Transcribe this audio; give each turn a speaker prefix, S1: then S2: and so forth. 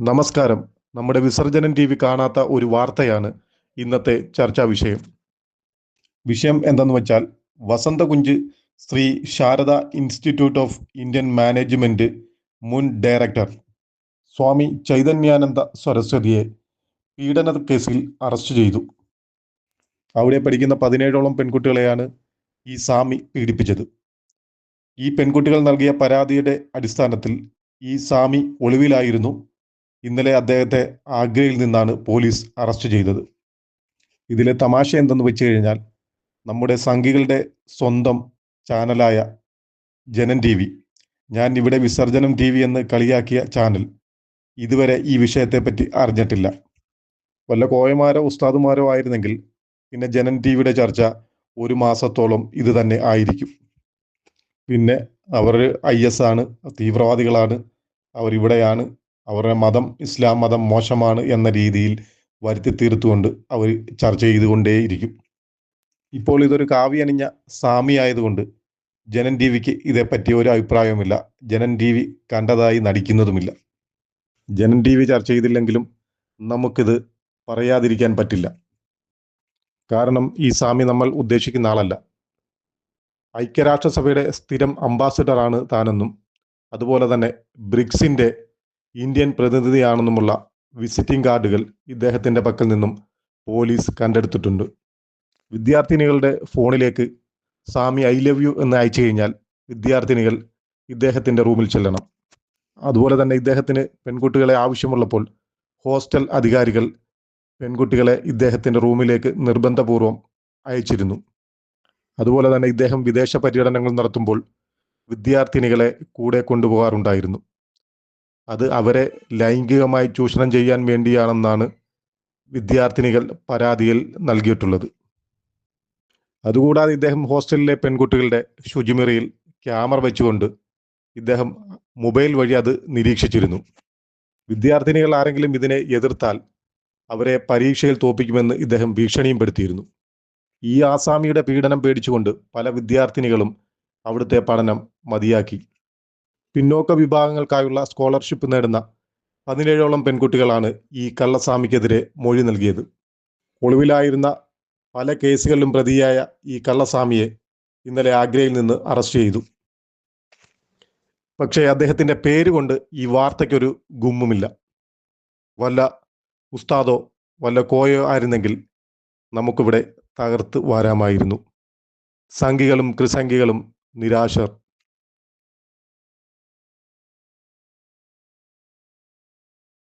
S1: നമസ്കാരം. നമ്മുടെ വിസർജനം ടി വി കാണാത്ത ഒരു വാർത്തയാണ് ഇന്നത്തെ ചർച്ചാ വിഷയം. വിഷയം എന്തെന്ന് വെച്ചാൽ Vasant Kunj Sri Sharada institute of Indian management മുൻ ഡയറക്ടർ സ്വാമി ചൈതന്യാനന്ദ സരസ്വതിയെ പീഡന കേസിൽ അറസ്റ്റ് ചെയ്തു. അവിടെ പഠിക്കുന്ന പതിനേഴോളം പെൺകുട്ടികളെയാണ് ഈ സ്വാമി പീഡിപ്പിച്ചത്. ഈ പെൺകുട്ടികൾ നൽകിയ പരാതിയുടെ അടിസ്ഥാനത്തിൽ ഈ സ്വാമി ഒളിവിലായിരുന്നു. ഇന്നലെ അദ്ദേഹത്തെ ആഗ്രയിൽ നിന്നാണ് പോലീസ് അറസ്റ്റ് ചെയ്തത്. ഇതിലെ തമാശ എന്തെന്ന് വെച്ച് കഴിഞ്ഞാൽ നമ്മുടെ സംഘികളുടെ സ്വന്തം ചാനലായ ജനൻ ടി വി ഞാൻ ഇവിടെ വിസർജനം ടി വി എന്ന് കളിയാക്കിയ ചാനൽ ഇതുവരെ ഈ വിഷയത്തെപ്പറ്റി അറിഞ്ഞിട്ടില്ല. വല്ല കോയമാരോ ഉസ്താദുമാരോ ആയിരുന്നെങ്കിൽ പിന്നെ ജനൻ ടി വിയുടെ ചർച്ച ഒരു മാസത്തോളം ഇത് തന്നെ ആയിരിക്കും. പിന്നെ അവർ ഐ എസ് ആണ് തീവ്രവാദികളാണ് അവരിവിടെയാണ് അവരുടെ മതം ഇസ്ലാം മതം മോശമാണ് എന്ന രീതിയിൽ വരുത്തി തീർത്തുകൊണ്ട് അവർ ചർച്ച ചെയ്തുകൊണ്ടേയിരിക്കും. ഇപ്പോൾ ഇതൊരു കാവ്യണിഞ്ഞ സാമി ആയതുകൊണ്ട് ജനൻ ടി വിക്ക് ഇതേപ്പറ്റി ഒരു അഭിപ്രായവുമില്ല. ജനൻ ടി വി കണ്ടതായി നടിക്കുന്നതുമില്ല. ജനൻ ടി വി ചർച്ച ചെയ്തില്ലെങ്കിലും നമുക്കിത് പറയാതിരിക്കാൻ പറ്റില്ല. കാരണം ഈ സാമി നമ്മൾ ഉദ്ദേശിക്കുന്ന ആളല്ല. ഐക്യരാഷ്ട്രസഭയുടെ സ്ഥിരം അംബാസിഡറാണ് താനെന്നും അതുപോലെ തന്നെ ബ്രിക്സിന്റെ ഇന്ത്യൻ പ്രതിനിധിയാണെന്നുമുള്ള വിസിറ്റിംഗ് കാർഡുകൾ ഇദ്ദേഹത്തിന്റെ പക്കൽ നിന്നും പോലീസ് കണ്ടെടുത്തിട്ടുണ്ട്. വിദ്യാർത്ഥിനികളുടെ ഫോണിലേക്ക് സ്വാമി ഐ ലവ് യു എന്ന് അയച്ചു കഴിഞ്ഞാൽ വിദ്യാർത്ഥിനികൾ ഇദ്ദേഹത്തിന്റെ റൂമിൽ ചെല്ലണം. അതുപോലെ തന്നെ ഇദ്ദേഹത്തിന് പെൺകുട്ടികളെ ആവശ്യമുള്ളപ്പോൾ ഹോസ്റ്റൽ അധികാരികൾ പെൺകുട്ടികളെ ഇദ്ദേഹത്തിന്റെ റൂമിലേക്ക് നിർബന്ധപൂർവം അയച്ചിരുന്നു. അതുപോലെ തന്നെ ഇദ്ദേഹം വിദേശ പര്യടനങ്ങൾ നടത്തുമ്പോൾ വിദ്യാർത്ഥിനികളെ കൂടെ കൊണ്ടുപോകാറുണ്ടായിരുന്നു. അത് അവരെ ലൈംഗികമായി ചൂഷണം ചെയ്യാൻ വേണ്ടിയാണെന്നാണ് വിദ്യാർത്ഥിനികൾ പരാതിയിൽ നൽകിയിട്ടുള്ളത്. അതുകൂടാതെ ഇദ്ദേഹം ഹോസ്റ്റലിലെ പെൺകുട്ടികളുടെ ശുചിമുറിയിൽ ക്യാമറ വെച്ചുകൊണ്ട് ഇദ്ദേഹം മൊബൈൽ വഴി അത് നിരീക്ഷിച്ചിരുന്നു. വിദ്യാർത്ഥിനികൾ ആരെങ്കിലും ഇതിനെ എതിർത്താൽ അവരെ പരീക്ഷയിൽ തോപ്പിക്കുമെന്ന് ഇദ്ദേഹം ഭീഷണിയും പെടുത്തിയിരുന്നു ഈ ആസാമിയുടെ പീഡനം പേടിച്ചുകൊണ്ട് പല വിദ്യാർത്ഥിനികളും അവിടുത്തെ പഠനം മതിയാക്കി. പിന്നോക്ക വിഭാഗങ്ങൾക്കായുള്ള സ്കോളർഷിപ്പ് നേടുന്ന പതിനേഴോളം പെൺകുട്ടികളാണ് ഈ കള്ളസ്വാമിക്കെതിരെ മൊഴി നൽകിയത്. ഒളിവിലായിരുന്ന പല കേസുകളിലും പ്രതിയായ ഈ കള്ളസ്വാമിയെ ഇന്നലെ ആഗ്രയിൽ നിന്ന് അറസ്റ്റ് ചെയ്തു. പക്ഷേ അദ്ദേഹത്തിന്റെ പേര് കൊണ്ട് ഈ വാർത്തയ്ക്കൊരു ഗുമ്മുമില്ല. വല്ല ഉസ്താദോ വല്ല കോയോ ആയിരുന്നെങ്കിൽ നമുക്കിവിടെ തകർത്ത് വാരാമായിരുന്നു. സംഘികളും ക്രിസംഘികളും നിരാശർ